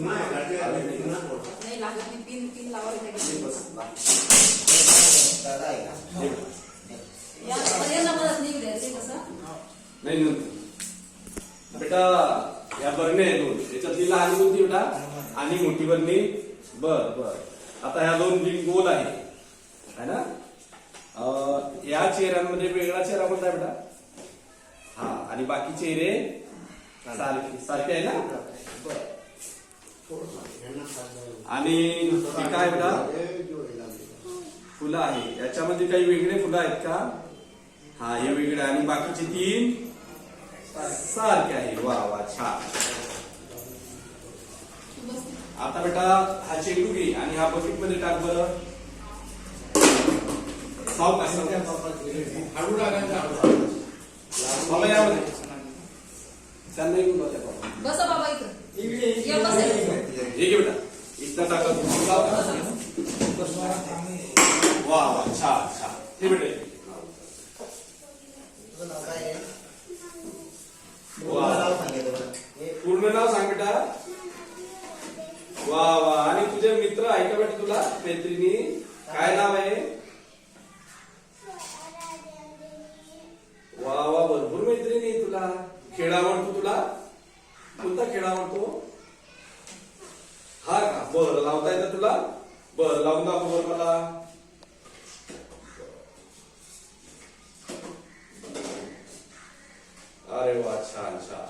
ये हे टोपी का- थांबा सर. नाही लागत नाही पिन पिन लावायला ये बस. दादा आहे का ये बेटा. या पर्यंत मदत नाही द्यायचं ते कसं नाही नंतर बेटा या बरणे आहे दोन याच्यातली लहान कोणती बेटा आणि मोठी बरणी बर बर आता ह्या दोन बिंग गोल आहे है ना अं, या चेहऱ्यांमध्ये वेगळा चेहरा कोणता आहे बेटा हा आणि बाकी चेहरे सारखे सारखे आहे ना बर आणि हे काय बेटा फुलं आहे. याच्यामध्ये काही वेगळे फुलं आहेत का? हा हे वेगळे आणि बाकीचे तीन सारखे आहे. वा वा छान. तू. आता बेटा हा चेंडू घे आणि हा बकेटमध्ये टाक बरं. बाबा यामध्ये. त्यांना येऊन बघा. बाबा. बसा बाबा इथं. हे घे बेटा इथं टाका वा वा छान छान हे बेटा पूर्ण नाव सांग बेटा वा वा आणि तुझे मित्र आहे का बेटा तुला मैत्रिणी काय नाव आहे वा वा भरपूर मैत्रिणी तुला खेळ आवडतो तुला कोणता खेळ आवडतो? हा का? बर लावता येतं तुला? बर लावून दाखव बर मला. अरे वा छान छान.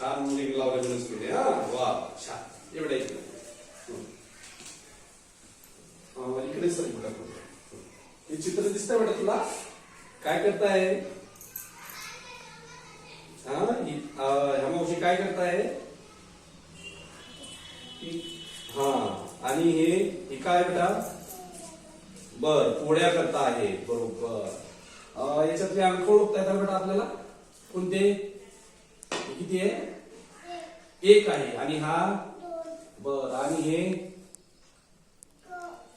छान मुली लावले म्हणून तुम्ही हा? वा छान. एवढ्या इकडे इकडे सर इकडे हे चित्र दिसतंय बेटा तुला? काय करताय? हा? काय करताय? हा आणि हे हे काय बेटा बर पोळ्या करता आहे बरोबर. याच्यातले अंक ओळखता येतात बेटा आपल्याला? कोणते? किती आहे? एक आहे आणि हा? बर आणि हे?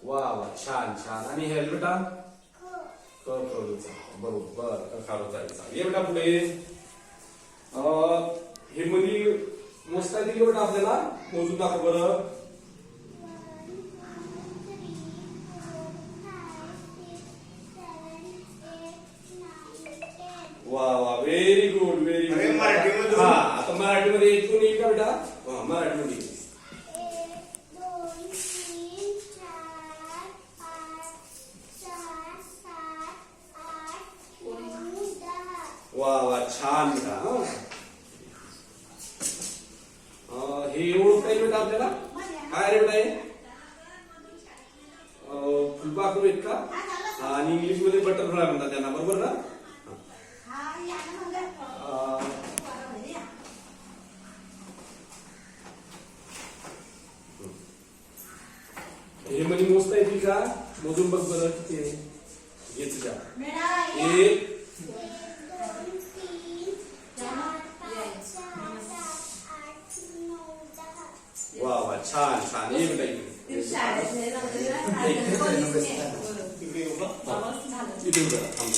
वा वा छान छान. आणि हे बेटा क बरोबर क खारोचा ये बेटा पुढे. अं, हे मुली मोजता दिली बेटा आपल्याला मोजून दाखव बरं वा वा व्हेरी गुड व्हेरी गुड. हा आता मराठीमध्ये एक कोणी येईल का बेटा हा मराठीमध्ये. वा वा छान बेटा हा. अं, हे ओळखता येईल बेटा आपल्याला? काय रे बेटा हे फुलपाखरू आहेत का? आणि इंग्लिशमध्ये बटरफ्लाय म्हणतात त्यांना बरोबर ना? हे म्हणजे मोजता येतील का? मोजून बघ बरं किती आहे. घेत जा. एक छान छान ये बेटा इकडे. झालं. इथे उभं राहा, थांब.